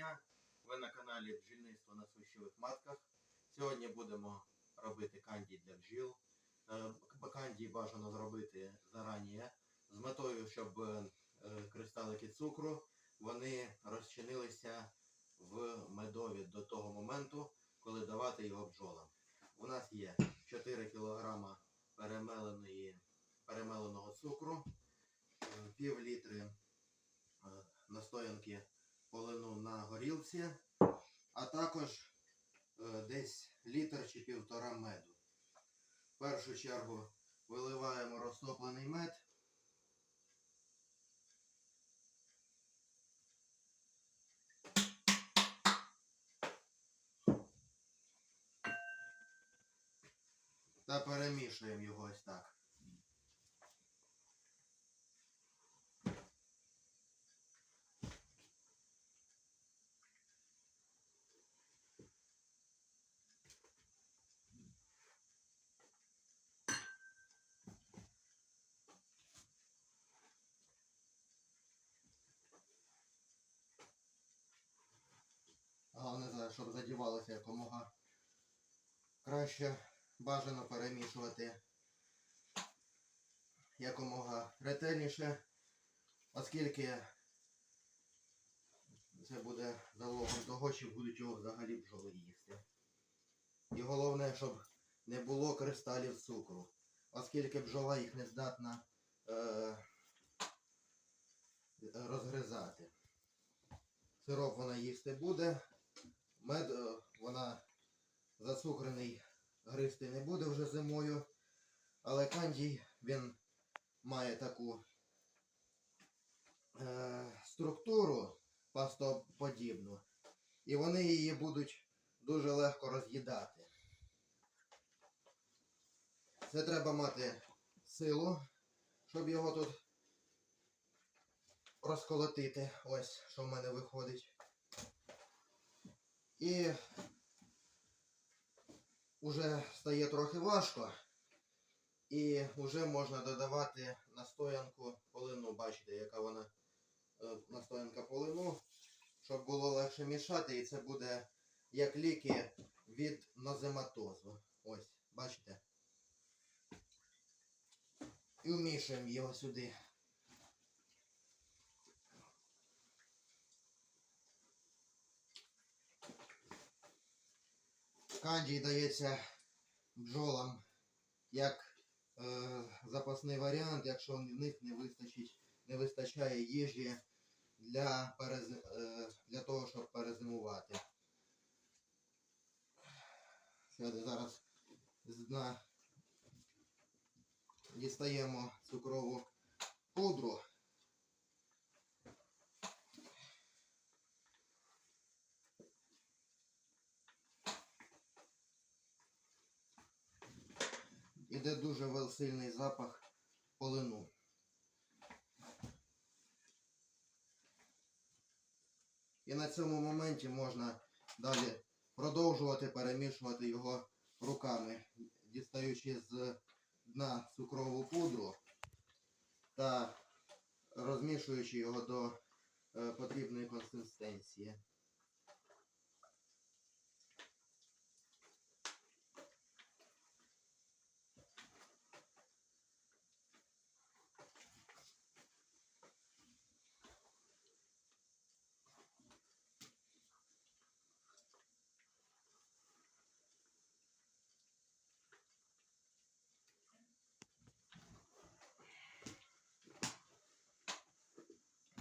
дня! Ви на каналі Бджільництво на свищових матках. Сьогодні будемо робити канді для бджіл. Е, Канді бажано зробити зарані з метою, щоб е, кристалики цукру вони розчинилися в медові до того моменту, коли давати його бджолам. У нас є 4 кг перемеленого цукру, е, пів літри настоянки полину на горілці, а також е, десь літр чи півтора меду. В першу чергу виливаємо розтоплений мед. Та перемішуємо його ось так. Головне, зараз, щоб задівалося якомога краще бажано перемішувати якомога ретельніше, оскільки це буде залогом того, чи будуть його взагалі бджоли їсти. І головне, щоб не було кристалів цукру, оскільки бджола їх не здатна е, розгризати. Сироп вона їсти буде, мед е, вона зацукрений гристи не буде вже зимою, але кандій він має таку е, структуру пастоподібну, і вони її будуть дуже легко роз'їдати. Це треба мати силу, щоб його тут розколотити. Ось що в мене виходить. І вже стає трохи важко. І вже можна додавати настоянку полину. Бачите, яка вона е, настоянка полину, щоб було легше мішати, і це буде як ліки від нозематозу. Ось, бачите? І вмішуємо його сюди. Кандій дається бджолам як е, запасний варіант, якщо в них не вистачить, не вистачає їжі для, перез, е, для того, щоб перезимувати. Сюди зараз з дна дістаємо цукрову пудру. Іде дуже сильний запах полину. І на цьому моменті можна далі продовжувати перемішувати його руками, дістаючи з дна цукрову пудру та розмішуючи його до е, потрібної консистенції.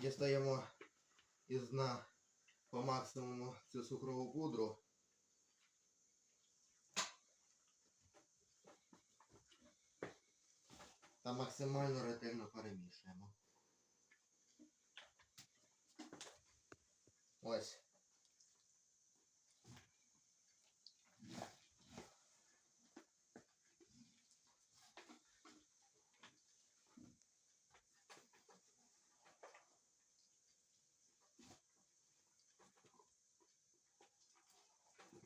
Дістаємо із дна по максимуму цю цукрову пудру. Та максимально ретельно перемішуємо. Ось.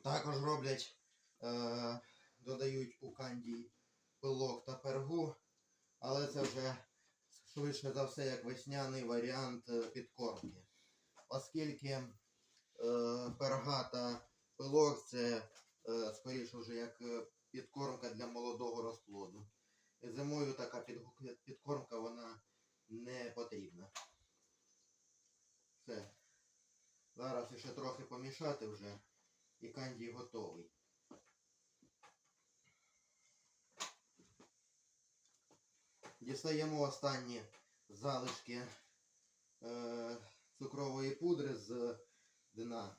Також роблять, е, додають у канді пилок та пергу, але це вже швидше за все як весняний варіант е, підкормки. Оскільки е, е, пергата пилок це е, скоріше вже як е, підкормка для молодого розплоду. І Зимою така підкормка вона не потрібна. Все. Зараз ще трохи помішати вже і кандій готовий. Дістаємо останні залишки е, цукрової пудри з дна.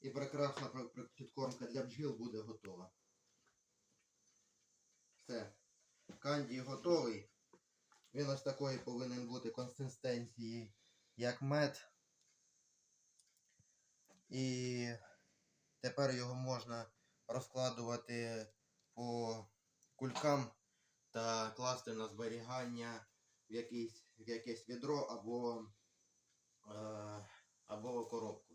І прекрасна пр- пр- підкормка для бджіл буде готова. Все. Кандій готовий. Він ось такої повинен бути консистенції, як мед. І тепер його можна розкладувати по кулькам та класти на зберігання в, якийсь, в якесь відро або, е, або коробку.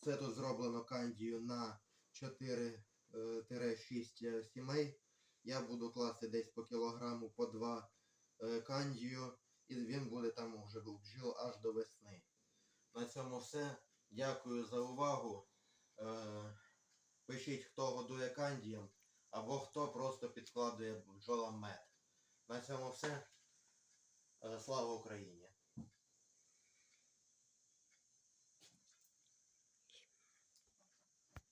Це тут зроблено кандію на 4-6 сімей. Я буду класти десь по кілограму по 2 е, кандію, і він буде там вже у аж до весни. На цьому все. Дякую за увагу. Е, Пишіть, хто годує кандієм, або хто просто підкладує бджолам мед. На цьому все. Е, Слава Україні!